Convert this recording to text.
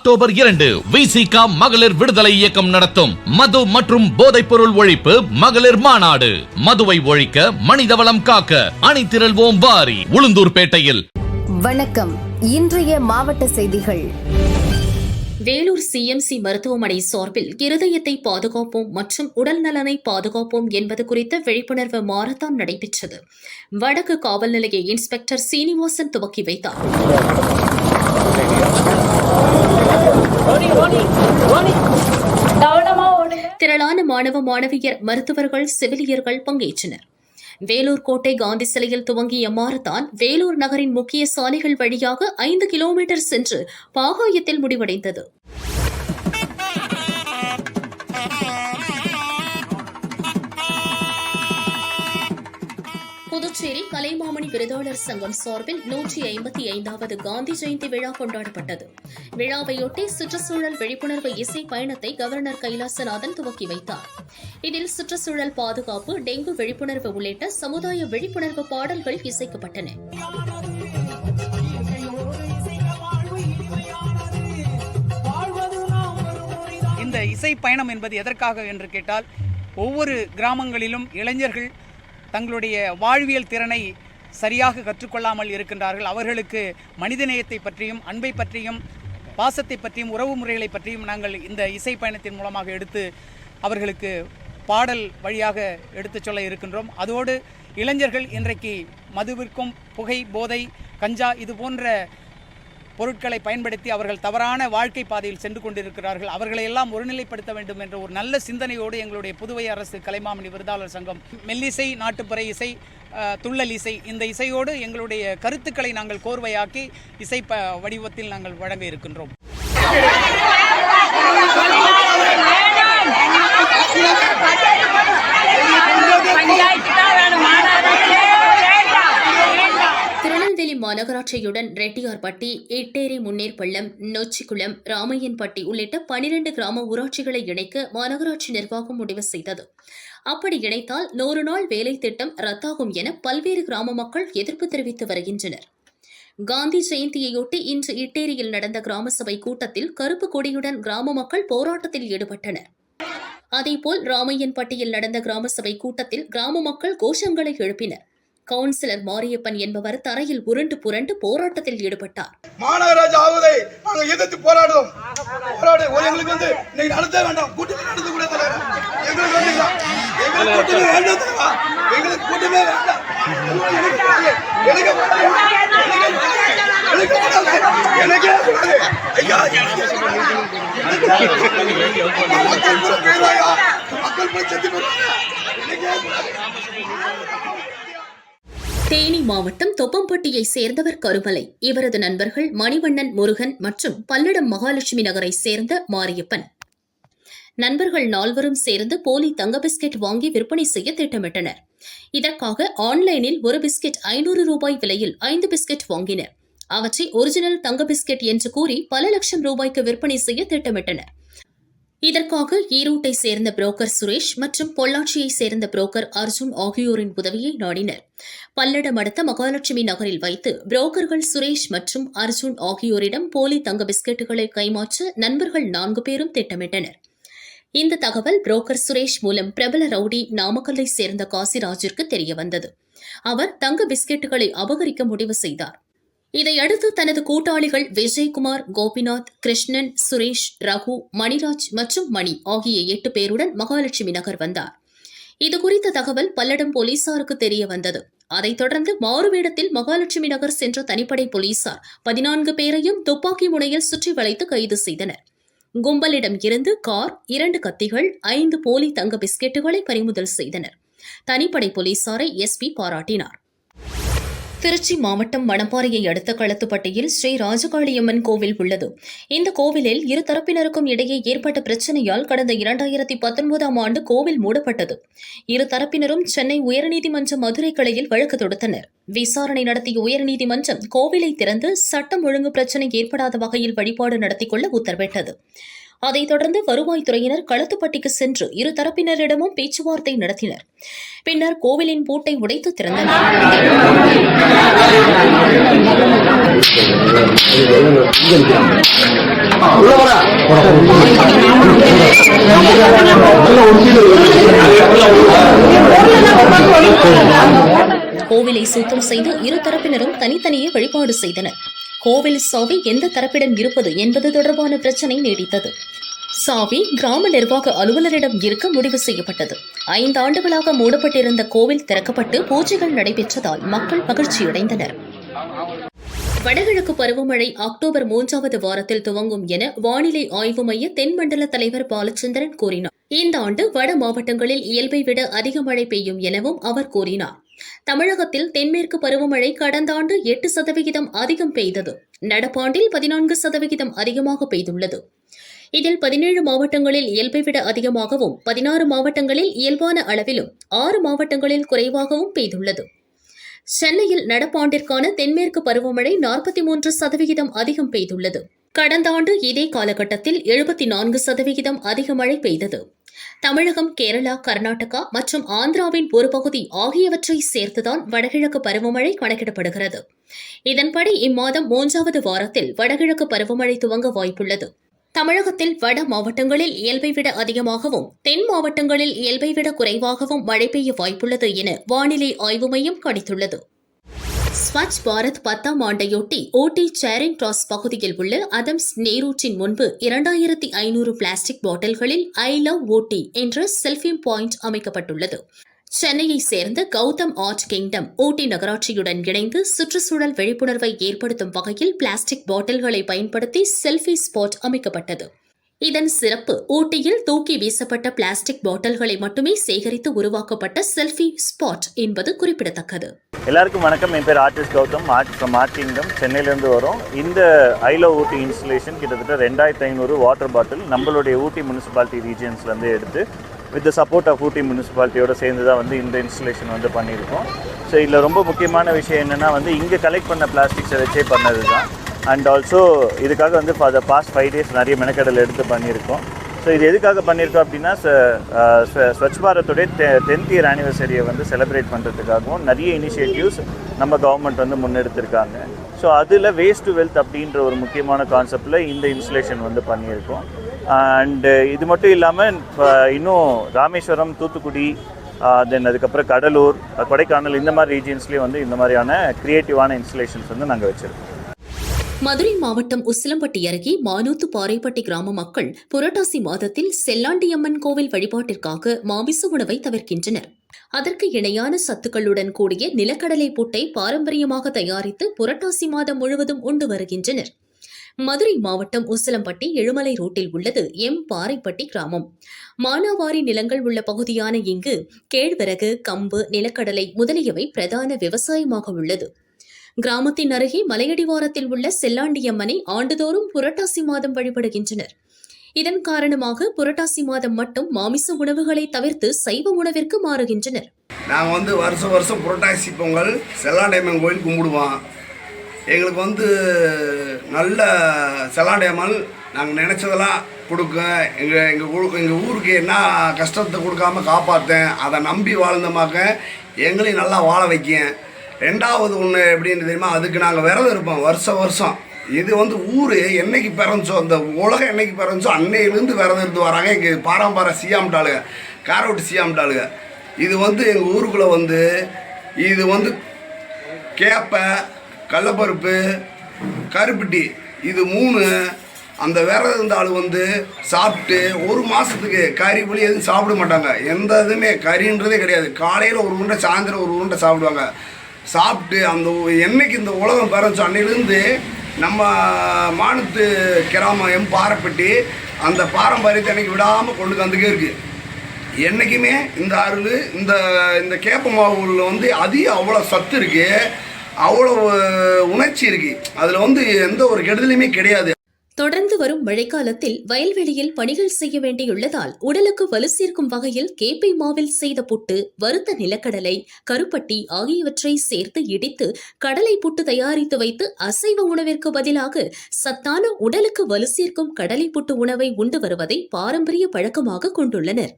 October இரண்டு விசிகா மகளிர் விடுதலை இயக்கம் நடத்தும். மது மற்றும் போதைப் பொருள் ஒழிப்பு மகளிர் மாநாடு. மதுவை ஒழிக்க மனிதவளம் காக்க அணிதிரள்வோம் வாரி உளுந்தூர்பேட்டையில். வணக்கம். இன்றைய மாவட்ட செய்திகள். வேலூர் சிஎம்சி மருத்துவமனை சார்பில் இருதயத்தை பாதுகாப்போம் மற்றும் உடல் நலனை பாதுகாப்போம் என்பது குறித்த விழிப்புணர்வு மாரத்தான் நடைபெற்றது. வடக்கு காவல் நிலைய இன்ஸ்பெக்டர் சீனிவாசன் துவக்கி வைத்தார். திரளான மாணவ மாணவியர் மருத்துவர்கள் செவிலியர்கள் பங்கேற்றனர். வேலூர் கோட்டை காந்தி சிலையில் துவங்கிய மாரத்தான் வேலூர் நகரின் முக்கிய சாலைகள் வழியாக ஐந்து கிலோமீட்டர் சென்று பாகாயத்தில் முடிவடைந்தது. புதுச்சேரி கலைமாமணி விருதாளர் சங்கம் சார்பில் நூற்றி ஐம்பத்தி ஐந்தாவது காந்தி ஜெயந்தி விழா கொண்டாடப்பட்டது. விழாவையொட்டி சுற்றுச்சூழல் விழிப்புணர்வு இசை பயணத்தை கவர்னர் கைலாசநாதன் துவக்கி வைத்தார். இதில் சுற்றுச்சூழல் பாதுகாப்பு டெங்கு விழிப்புணர்வு உள்ளிட்ட சமுதாய விழிப்புணர்வு பாடல்கள் இசைக்கப்பட்டன. இந்த இசை பயணம் என்பது எதற்காக என்று கேட்டால் ஒவ்வொரு கிராமங்களிலும் இளைஞர்கள் தங்களுடைய வாழ்வியல் திறனை சரியாக கற்றுக்கொள்ளாமல் இருக்கின்றார்கள். அவர்களுக்கு மனிதநேயத்தை பற்றியும் அன்பை பற்றியும் பாசத்தை பற்றியும் உறவு முறைகளை பற்றியும் நாங்கள் இந்த இசை பயணத்தின் மூலமாக எடுத்து அவர்களுக்கு பாடல் வழியாக எடுத்துச் சொல்ல இருக்கின்றோம். அதோடு இளைஞர்கள் இன்றைக்கு மதுவிற்கும் புகை போதை கஞ்சா இது போன்ற பொருட்களை பயன்படுத்தி அவர்கள் தவறான வாழ்க்கை பாதையில் சென்று கொண்டிருக்கிறார்கள். அவர்களை எல்லாம் ஒருநிலைப்படுத்த வேண்டும் என்ற ஒரு நல்ல சிந்தனையோடு எங்களுடைய புதுவை அரசு கலைமாமணி விருதாளர் சங்கம் மெல்லிசை நாட்டுப்புற இசை துள்ளல் இசை இந்த இசையோடு எங்களுடைய கருத்துக்களை நாங்கள் கோர்வையாக்கி இசை ப வடிவத்தில் நாங்கள் வழங்க இருக்கின்றோம். திருநெல்வேலி மாநகராட்சியுடன் ரெட்டியார்பட்டி எட்டேரி முன்னேற்பள்ளம் நொச்சிக்குளம் ராமையன்பட்டி உள்ளிட்ட பனிரெண்டு கிராம ஊராட்சிகளை இணைக்க மாநகராட்சி நிர்வாகம் முடிவு செய்தது. அப்படி இணைத்தால் நூறு நாள் வேலை திட்டம் ரத்தாகும் என பல்வேறு கிராம மக்கள் எதிர்ப்பு தெரிவித்து வருகின்றனர். காந்தி ஜெயந்தியையொட்டி இன்று இட்டேரியில் நடந்த கிராம சபை கூட்டத்தில் கருப்பு கொடியுடன் கிராம மக்கள் போராட்டத்தில் ஈடுபட்டனர். அதேபோல் ராமையன்பட்டியில் நடந்த கிராம சபை கூட்டத்தில் கிராம மக்கள் கோஷங்களை எழுப்பினர். கவுன்சிலர் மாரியப்பன் என்பவர் தரையில் உருண்டு புரண்டு போராட்டத்தில் ஈடுபட்டார். மாநகராட்சி ஆவதை நாங்க எதிர்த்து போராடுவோம் போராடு ஒரு எங்களுக்கு வந்து இன்னைக்கு நடத்த வேண்டாம். கூட்டமே நடத்த கூட தலைவர். எங்களுக்கு வேண்டாம் எங்களுக்கு கூட்டமே வேண்டாம் தலைவா. எங்களுக்கு கூட்டமே வேண்டாம். எனக்கு கூடாது. எனக்கு தேனி மாவட்டம் தொப்பம்பட்டியை சேர்ந்தவர் கருமலை. இவரது நண்பர்கள் மணிவண்ணன் முருகன் மற்றும் பல்லடம் மகாலட்சுமி நகரை சேர்ந்த மாரியப்பன். நண்பர்கள் நால்வரும் சேர்ந்து போலி தங்க பிஸ்கெட் வாங்கி விற்பனை செய்ய திட்டமிட்டனர். இதற்காக ஆன்லைனில் ஒரு பிஸ்கெட் ஐநூறு ரூபாய் விலையில் ஐந்து பிஸ்கெட் வாங்கினர். அவற்றை ஒரிஜினல் தங்க பிஸ்கெட் என்று கூறி பல லட்சம் ரூபாய்க்கு விற்பனை செய்ய திட்டமிட்டனர். இதற்காக ஈரோட்டை சேர்ந்த புரோக்கர் சுரேஷ் மற்றும் பொள்ளாச்சியை சேர்ந்த புரோக்கர் அர்ஜுன் ஆகியோரின் உதவியை நாடினர். பல்லடம் அடுத்த மகாலட்சுமி நகரில் வைத்து புரோக்கர்கள் சுரேஷ் மற்றும் அர்ஜுன் ஆகியோரிடம் போலி தங்க பிஸ்கெட்டுகளை கைமாற்ற நண்பர்கள் நான்கு பேரும் திட்டமிட்டனர். இந்த தகவல் புரோக்கர் சுரேஷ் மூலம் பிரபல ரவுடி நாமக்கல்லை சேர்ந்த காசிராஜிற்கு தெரியவந்தது. அவர் தங்க பிஸ்கெட்டுகளை அபகரிக்க முடிவு செய்தார். இதையடுத்து தனது கூட்டாளிகள் விஜயகுமார் கோபிநாத் கிருஷ்ணன் சுரேஷ் ரகு மணிராஜ் மற்றும் மணி ஆகிய எட்டு பேருடன் மகாலட்சுமி நகர் வந்தார். இதுகுறித்த தகவல் பல்லடம் போலீசாருக்கு தெரிய வந்தது. அதைத் தொடர்ந்து மாறுவேடத்தில் மகாலட்சுமி நகர் சென்ற தனிப்படை போலீசார் பதினான்கு பேரையும் துப்பாக்கி முனையில் சுற்றி வளைத்து கைது செய்தனர். கும்பலிடம் இருந்து கார் இரண்டு கத்திகள் ஐந்து போலி தங்க பிஸ்கெட்டுகளை பறிமுதல் செய்தனர். தனிப்படை போலீசாரை எஸ்பி பாராட்டினார். திருச்சி மாவட்டம் மணப்பாறையை அடுத்த களத்துப்பட்டியில் ஸ்ரீ ராஜகாளியம்மன் கோவில் உள்ளது. இந்த கோவிலில் இரு தரப்பினருக்கும் இடையே ஏற்பட்ட பிரச்சனையால் கடந்த இரண்டாயிரத்தி பத்தொன்பதாம் ஆண்டு கோவில் மூடப்பட்டது. இரு தரப்பினரும் சென்னை உயர்நீதிமன்ற மதுரை கிளையில் வழக்கு தொடுத்தனர். விசாரணை நடத்திய உயர்நீதிமன்றம் கோவிலை திறந்து சட்டம் ஒழுங்கு பிரச்சினை ஏற்படாத வகையில் வழிபாடு நடத்திக் கொள்ள உத்தரவிட்டது. அதைத் தொடர்ந்து வருவாய்த்துறையினர் களத்துப்பட்டிக்கு சென்று இரு தரப்பினரிடமும் பேச்சுவார்த்தை நடத்தினர். பின்னர் கோவிலின் பூட்டை உடைத்து திறந்தனர். கோவிலை சுத்தம் செய்து இரு தரப்பினரும் தனித்தனியே வழிபாடு செய்தனர். கோவில் சாவி எந்த தரப்பிடம் இருப்பது என்பது தொடர்பான பிரச்சனை நீடித்தது. சாவி கிராம நிர்வாக அலுவலரிடம் இருக்க முடிவு செய்யப்பட்டது. ஐந்து ஆண்டுகளாக மூடப்பட்டிருந்த கோவில் திறக்கப்பட்டு பூஜைகள் நடைபெற்றதால் மக்கள் மகிழ்ச்சியடைந்தனர். வடகிழக்கு பருவமழை அக்டோபர் மூன்றாவது வாரத்தில் துவங்கும் என வானிலை ஆய்வு மைய தென்மண்டல தலைவர் பாலச்சந்திரன் கூறினார். இந்த ஆண்டு வட மாவட்டங்களில் இயல்பை விட அதிக மழை பெய்யும் எனவும் அவர் கூறினார். தமிழகத்தில் தென்மேற்கு பருவமழை கடந்த ஆண்டு எட்டு சதவிகிதம் அதிகம் பெய்தது. நடப்பாண்டில் பதினான்கு சதவிகிதம் அதிகமாக பெய்துள்ளது. இதில் பதினேழு மாவட்டங்களில் இயல்பை விட அதிகமாகவும் பதினாறு மாவட்டங்களில் இயல்பான அளவிலும் ஆறு மாவட்டங்களில் குறைவாகவும் பெய்துள்ளது. சென்னையில் நடப்பாண்டிற்கான தென்மேற்கு பருவமழை நாற்பத்தி மூன்று சதவிகிதம் அதிகம் பெய்துள்ளது. கடந்த ஆண்டு இதே காலகட்டத்தில் எழுபத்தி நான்கு சதவிகிதம் அதிக மழை பெய்தது. தமிழகம் கேரளா கர்நாடகா மற்றும் ஆந்திராவின் ஒரு பகுதி ஆகியவற்றை சேர்த்துதான் வடகிழக்கு பருவமழை கணக்கிடப்படுகிறது. இதன்படி இம்மாதம் மூன்றாவது வாரத்தில் வடகிழக்கு பருவமழை துவங்க வாய்ப்புள்ளது. தமிழகத்தில் வட மாவட்டங்களில் இயல்பை விட அதிகமாகவும் தென் மாவட்டங்களில் இயல்பை விட குறைவாகவும் மழை பெய்ய வாய்ப்புள்ளது என வானிலை ஆய்வு மையம் கணித்துள்ளது. ஸ்வச் பாரத் பத்தாம் ஆண்டையொட்டி ஓட்டி சேரிங் கிராஸ் பகுதியில் உள்ள அதம்ஸ் நேரூற்றின் முன்பு இரண்டாயிரத்தி ஐநூறு பிளாஸ்டிக் பாட்டில்களில் ஐ லவ் ஓட்டி என்ற செல்ஃபி பாயிண்ட் அமைக்கப்பட்டுள்ளது. சென்னையைச் சேர்ந்த கௌதம் ஆர்ட் கிங்டம் ஊட்டி நகராட்சியுடன் இணைந்து சுற்றுச்சூழல் விழிப்புணர்வை ஏற்படுத்தும் வகையில் பிளாஸ்டிக் பாட்டில்களை பயன்படுத்தி செல்ஃபி ஸ்பாட் அமைக்கப்பட்டது. இதன் சிறப்பு ஊட்டியில் தூக்கி வீசப்பட்ட பிளாஸ்டிக் பாட்டில்களை மட்டுமே சேகரித்து உருவாக்கப்பட்ட செல்ஃபி ஸ்பாட் என்பது குறிப்பிடத்தக்கது. எல்லாருக்கும் வணக்கம். என் பேர் artist Gautham. Art from art kingdom சென்னையிலேருந்து வரும். இந்த ஐலோ ஊட்டி இன்ஸ்டலேஷன் கிட்டத்தட்ட ரெண்டாயிரத்தி ஐநூறு வாட்டர் பாட்டில் நம்மளுடைய ஊட்டி முனிசிபாலிட்டி ரீஜியன்ஸ்லேருந்து எடுத்து with the support of Ooty முனிசிபாலிட்டியோட சேர்ந்து தான் வந்து இந்த இன்ஸ்டலேஷன் வந்து பண்ணியிருக்கோம். ஸோ இதில் ரொம்ப முக்கியமான விஷயம் என்னென்னா வந்து இங்கே கலெக்ட் பண்ண பிளாஸ்டிக்ஸை வச்சே பண்ணது தான் அண்ட் ஆல்சோ இதுக்காக வந்து for the past five days நிறைய மெனக்கடல் எடுத்து பண்ணியிருக்கோம். ஸோ இது எதுக்காக பண்ணியிருக்கோம் அப்படின்னா ஸ்வச் பாரத்துடைய டென்த் இயர் ஆனிவர்சரியை வந்து செலிப்ரேட் பண்ணுறதுக்காகவும் நிறைய இனிஷியேட்டிவ்ஸ் நம்ம கவர்மெண்ட் வந்து முன்னெடுத்திருக்காங்க. ஸோ அதில் வேஸ்ட் டு வெல்த் அப்படின்ற ஒரு முக்கியமான கான்செப்டில் இந்த இன்ஸ்டலேஷன் வந்து பண்ணியிருக்கோம். அண்டு இது மட்டும் இல்லாமல் இன்னும் ராமேஸ்வரம் தூத்துக்குடி தென் அதுக்கப்புறம் கடலூர் கொடைக்கானல் இந்த மாதிரி ரீஜியன்ஸ்லேயும் வந்து இந்த மாதிரியான க்ரியேட்டிவான இன்ஸ்டலேஷன்ஸ் வந்து நாங்கள் வச்சுருக்கோம். மதுரை மாவட்டம் உசிலம்பட்டி அருகே மானூத்து பாறைப்பட்டி கிராம மக்கள் புரட்டாசி மாதத்தில் செல்லாண்டியம்மன் கோவில் வழிபாட்டிற்காக மாமிச உணவை தவிர்க்கின்றனர். அதற்கு இணையான சத்துக்களுடன் கூடிய நிலக்கடலை புட்டை பாரம்பரியமாக தயாரித்து புரட்டாசி மாதம் முழுவதும் உண்டு வருகின்றனர். மதுரை மாவட்டம் உசிலம்பட்டி எழுமலை ரோட்டில் உள்ளது எம் பாறைப்பட்டி கிராமம். மானாவாரி நிலங்கள் உள்ள பகுதியான இங்கு கேழ்வரகு கம்பு நிலக்கடலை முதலியவை பிரதான விவசாயமாக உள்ளது. கிராமத்தின் அருகே மலையடிவாரத்தில் உள்ள செல்லாண்டியம்மனை ஆண்டுதோறும் புரட்டாசி மாதம் வழிபடுகின்றனர். இதன் காரணமாக புரட்டாசி மாதம் மட்டும் மாமிச உணவுகளை தவிர்த்து சைவ உணவிற்கு மாறுகின்றனர். நாங்கள் வந்து வருஷம் வருஷம் புரட்டாசி பொங்கல் செல்லாண்டியம்மன் கோயில் கும்பிடுவோம். எங்களுக்கு வந்து நல்ல செல்லாண்டியம்மன் நாங்கள் நினச்சதெல்லாம் கொடுக்க எங்கள் எங்கள் ஊ எங்கள் ஊருக்கு என்ன கஷ்டத்தை கொடுக்காம காப்பாற்றேன் அதை நம்பி வாழ்ந்தமாக்க எங்களையும் நல்லா வாழ வைக்கேன். ரெண்டாவது ஒன்று எப்படின்னு தெரியுமா? அதுக்கு நாங்கள் விரதம் இருப்போம் வருஷம் வருஷம். இது வந்து ஊர் என்னைக்கு பிறந்துச்சோ அந்த உலகம் என்னைக்கு பிறந்துச்சோ அன்னையிலேருந்து விரதம் இருந்து வராங்க. எங்கள் பாரம்பரிய சியாமிட்டாளுங்க காரோட்டு சியாமிட்டாளுங்க. இது வந்து எங்கள் ஊருக்குள்ளே வந்து இது வந்து கேப்பை கடலப்பருப்பு கருப்பட்டி இது மூணு. அந்த விரதம் இருந்த ஆள் வந்து சாப்பிட்டு ஒரு மாதத்துக்கு கறி புளி எதுவும் சாப்பிட மாட்டாங்க. எந்த இதுவுமே கறின்றதே கிடையாது. காலையில் ஒரு உருண்டை சாயந்தரம் ஒரு உருண்டை சாப்பிடுவாங்க. சாப்பிட்டு அந்த என்னைக்கு இந்த உலகம் பிறந்துச்சோ அன்னையிலேருந்து நம்ம மானத்து கிராமம் எம் பாறைப்பட்டி அந்த பாரம்பரியத்தை அன்றைக்கி விடாமல் கொண்டு வந்துக்கே இருக்குது என்றைக்குமே இந்த அருள் இந்த இந்த கேப்ப மாவுல வந்து அதிக அவ்வளோ சத்து இருக்கு அவ்வளோ உணர்ச்சி இருக்குது அதில் வந்து எந்த ஒரு கெடுதலையுமே கிடையாது. தொடர்ந்து வரும் மழைக்காலத்தில் வயல்வெளியில் பணிகள் செய்ய வேண்டியுள்ளதால் உடலுக்கு வலு சேர்க்கும் வகையில் கேப்பை மாவில் செய்த புட்டு வறுத்த நிலக்கடலை கருப்பட்டி ஆகியவற்றை சேர்த்து இடித்து கடலை புட்டு தயாரித்து வைத்து அசைவ உணவிற்கு பதிலாக சத்தான உடலுக்கு வலு சேர்க்கும் கடலை புட்டு உணவை உண்டு வருவதை பாரம்பரிய பழக்கமாக கொண்டுள்ளனர்.